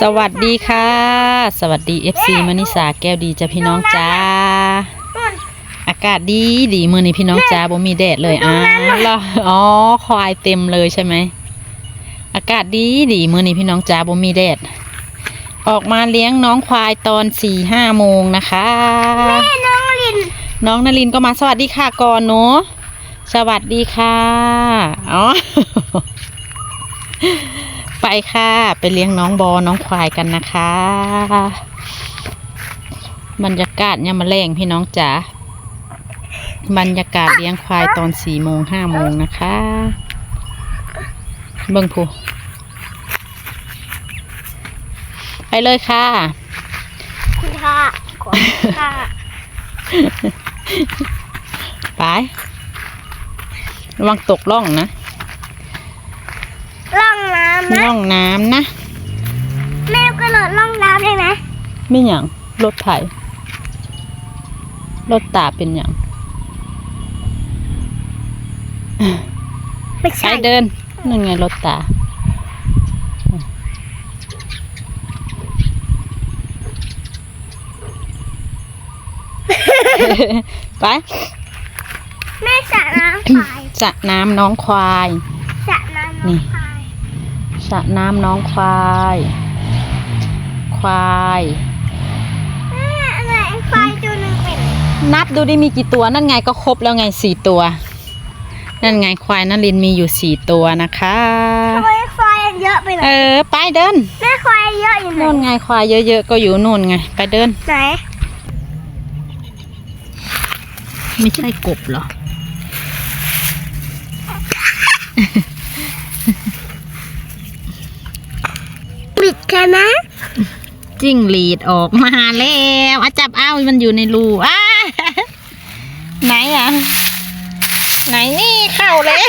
สวัสดีค่ะ สวัสดี FC มณิสาแก้วดีจ้ะพี่น้องจ้า อากาศดีดีมือนี้พี่น้องจ้าบ่มีแดดเลยอ้าวเหรออ๋อควายเต็มเลยใช่ไหมอากาศดีดีมือนี้พี่น้องจ้าบ่มีแดด ออกมาเลี้ยงน้องควายตอนสี่ห้าโมงนะคะแม่น้องลินน้องนลินก็มาสวัสดีค่ะก่อนเนาะสวัสดีค่ะอ๋อ ไปค่ะ ไปเลี้ยงน้องบอน้องควายกันนะคะ บรรยากาศเนี่ยามมาแรงพี่น้องจ๋าบรรยากาศเลี้ยงควายตอนสี่โมงห้าโมงนะคะ เบิ่งผู้ไปเลยค่ะ คุณค่ะขอบคุณค่ะ ไป ระวังตกล่องนะ ล่องน้ำนะล่องน้ำนะ แม่กระโดดล่องน้ำได้ไหมไม่หยังรถไถรถตาเป็นหยังไม่ไปใช่เดินนั่นไงรถตา ไปแม่สระน้ำควายสระน้ำน้องควาย สระน้ำน้นี่องควาย สระน้ำน้องควาย ควายแม่อะไรควายตัวหนึ่งเป็นนับดูดิมีกี่ตัวนั่นไงก็ครบแล้วไงสี่ตัว นั่นไงควายนลินมีอยู่สี่ตัวนะคะทำไมควายเยอะไปไหนเออไปเดินแม่ควายเยอะอยู่ไหนนู่นไงควายเยอะๆก็อยู่นู่นไง ไปเดิน ไหนไม่ใช่กบเหรอ ปิดกันนะ จิ้งหรีดออกมาแล้วอาจับเอามันอยู่ในรูอ้าไหนอะ ไหนนี่เข้าเลย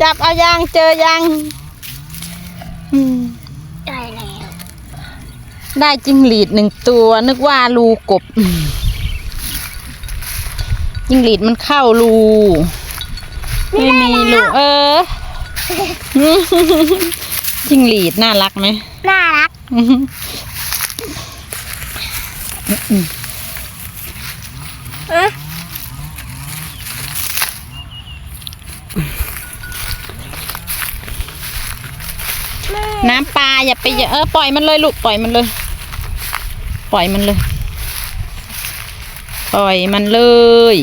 จับเอายังเจอยังอืมได้แล้ว ได้จิ้งหรีดหนึ่งตัว นึกว่ารูกบ จิ้งหรีดมันเข้ารูไม่มีรูเออ จิ้งหรีดน่ารักไหมน่ารัก เอ๊ะแม่น้ำปลาอย่าไปอย่าเออปล่อยมันเลยลูกปล่อยมันเลย ปล่อยมันเลย ปล่อยมันเลย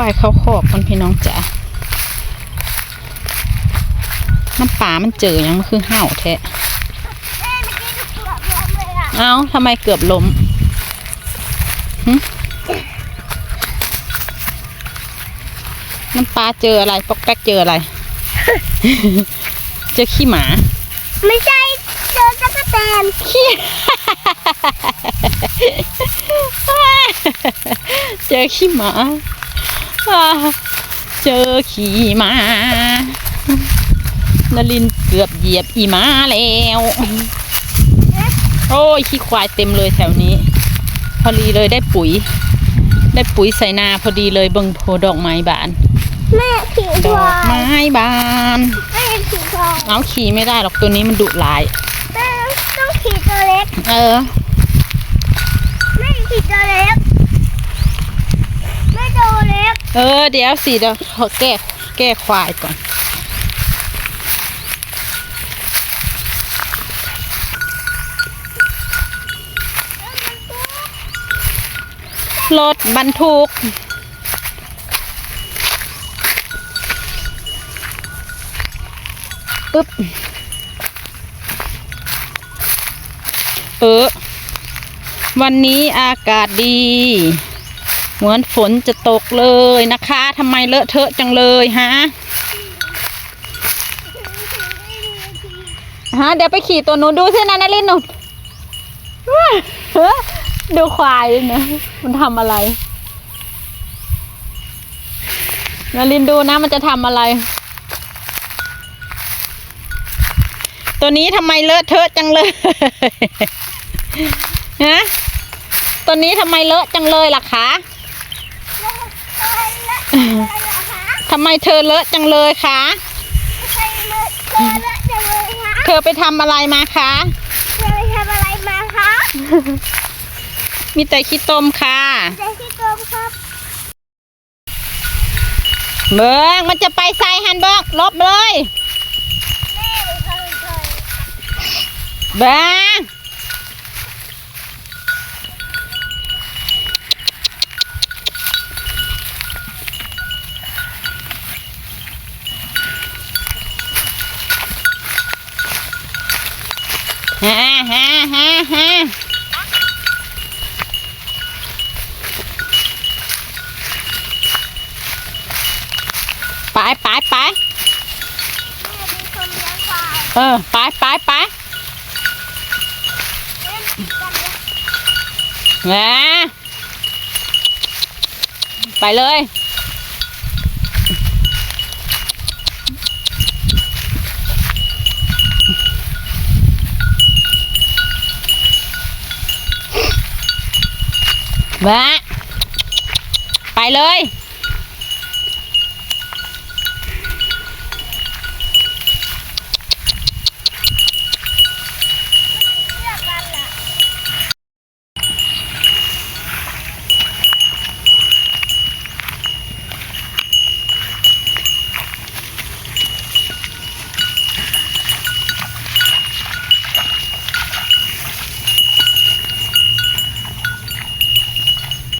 ควายเข้าคอกกันพี่น้องจ๋าน้ำป่ามันเจอยังมันคือเห่าแท้แม่เมื่อกี้ดูเกือบล้มเลยอะเอ้าทำไมเกือบล้มหึน้ำปลาเจออะไรปอกแป๊กเจออะไร เจอขี้หมา ไม่ใช่เจอจักรแตนขี้เจอขี้หมาอ่า เจอขี้หมานลินเกือบเหยียบอีหมาแล้ว โอ้ยขี้ควายเต็มเลยแถวนี้ พอดีเลยได้ปุ๋ย ได้ปุ๋ยใส่นาพอดีเลยเบิ่งโพดอกไม้บาน แม่ขี่ดตัวอกไม้บานแม่ขี่ทองเอาขี่ไม่ได้หรอกตัวนี้มันดุร้ายแม่ต้องขี่ตัวเล็ก เออ แม่ขี่ตัวเล็กแม่ตัว เออ เดี๋ยวสิเดี๋ยวแก้แก้ควายก่อน รถบรรทุกปึ๊บ เออ วันนี้อากาศดี เหมือนฝนจะตกเลยนะคะทำไมเลอะเทอะจังเลยฮะฮะเดี๋ยวไปขี่ตัวนู้นดูสินะนารินหนุนดูควายนะมันทำอะไรนารินดูนะมันจะทำอะไร ตัวนี้ทำไมเลอะเทอะจังเลยฮะตัวนี้ทำไมเลอะจังเลยล่ะคะ ทำไมเธอเลอะจังเลยคะเธอไปทำอะไรมาคะเธอไปทำอะไรมาคะ มีแต่ขี้ตมค่ะเด็กที่กรมครับเบิ้งมันจะไปใส่หันเบิ้งลบเลยแม่เลยค่ะเลยเบิ้งาฮ่าฮ่าฮ่าไปไปไปเออไปไปไปเนี่ยงแหมไปเลย แวะไปเลย